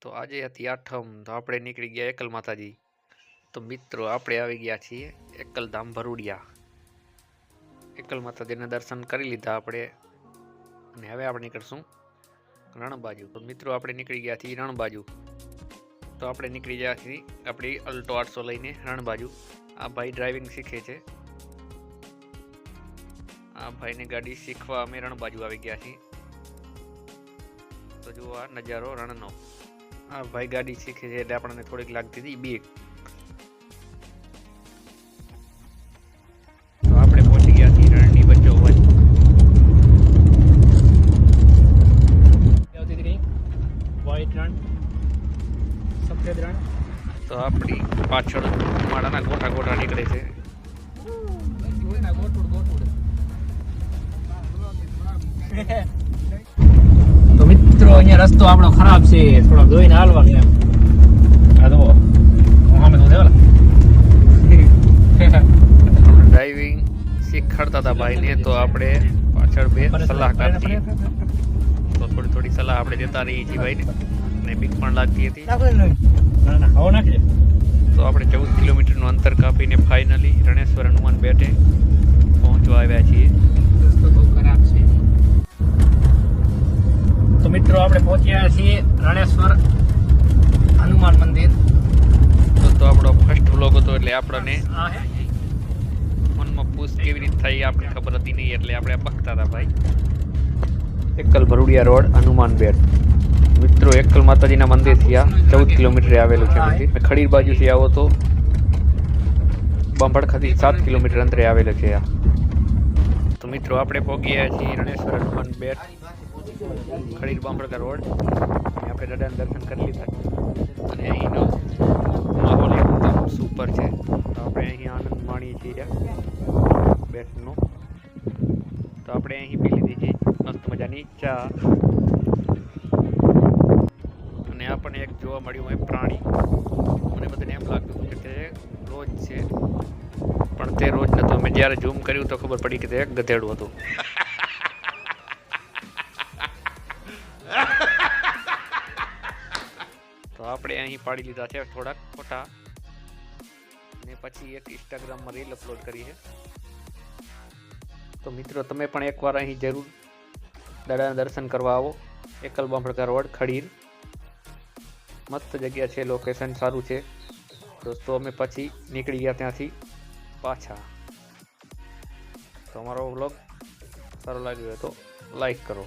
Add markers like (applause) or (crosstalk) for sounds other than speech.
તો આજે હતી આઠમ. તો આપણે નીકળી ગયા એકલ માતાજી. તો મિત્રો, આપણે આવી ગયા છીએ એકલધામ ભરૂડિયા. એકલ માતાજીના દર્શન કરી લીધા આપણે. અને હવે આપણે નીકળશું રણ બાજુ તો મિત્રો, આપણે નીકળી ગયા છીએ રણ બાજુ તો આપણે નીકળી ગયા છીએ આપણી અલ્ટો આઠસો લઈને રણ બાજુ આ ભાઈ ડ્રાઇવિંગ શીખે છે. આ ભાઈને ગાડી શીખવા અમે રણ બાજુ આવી ગયા છીએ. તો જુઓ આ નજારો રણનો. આ ભાઈ ગાડી શીખે છે એટલે આપણને થોડીક લાગતી હતી બે. તો આપણે પહોંચી ગયા છીએ રણની આવતી વ્હાઈટ રણ સફેદ રણ તો આપણી પાછળ માળાના ગોઠા ગોઠા નીકળે છે. તો મિત્રો અહીંયા રસ્તો આપણો ખરાબ છે થોડો જોઈને હાલવાનું એમ. આ તો આમે તો દેવાલા. ડ્રાઇવિંગ શીખડતા હતા ભાઈને તો આપણે પાછળ બે સલાહકાર છીએ. તો થોડી થોડી સલાહ આપણે દેતા રહીએ છીએ ભાઈને. ને બીક પણ લાગતી હતી. તો આપણે ચૌદ કિલોમીટરનું અંતર કાપીને ફાઇનલી રણેશ્વર હનુમાન બેટે પહોંચવા આવ્યા છીએ. મિત્રો આપણે પહોંચ્યા છીએ રણેશ્વર હનુમાન મંદિર. તો આપણો ફર્સ્ટ વ્લોગ હતો એટલે આપણને મનમાં પૂછ કેવી રીતે થઈ આપણે ખબર હતી નહીં એટલે આપણે બખતા હતા ભાઈ. એકલ ભરૂડિયા રોડ હનુમાન બેટ. મિત્રો એકલ માતાજીના મંદિરથી આ ચૌદ કિલોમીટરે આવેલું છે મંદિર. ખડીર બાજુથી આવો તો બાંભડ ખાતે સાત કિલોમીટર અંતરે આવેલું છે આ. તો મિત્રો આપણે પહોંચ્યા છીએ રણેશ્વર હનુમાન બેટ. ખડીર બાંભડકા રોડ. આપણે દાદાને દર્શન કરી લીધા. અને અહીંનો માહોલ એકદમ સુપર છે. તો આપણે અહીં આનંદ માણીએ છીએ બેટનો તો આપણે અહીં પી લીધી છે મસ્ત મજાની ચા. અને આપણને એક જોવા મળ્યું હોય પ્રાણી. મને બધાને એમ લાગતું કે તે રોજ છે. પણ તે રોજ નહોતું. અમે જ્યારે ઝૂમ કર્યું તો ખબર પડી કે તે ગધેડું હતું. (laughs) આપણે અહીં પાડી લીધા છે થોડાક ફોટા. ને પછી એક ઇન્સ્ટાગ્રામમાં રીલ અપલોડ કરી છે. તો મિત્રો, તમે પણ એકવાર અહીં જરૂર દાદાના દર્શન કરવા આવો. એકલ બાંભડકા રોડ, ખડીર. મસ્ત જગ્યા છે લોકેશન સારું છે. દોસ્તો, અમે પછી નીકળી ગયા ત્યાંથી પાછા. તો અમારો વ્લોગ સારો લાગ્યો હોય તો લાઈક કરો.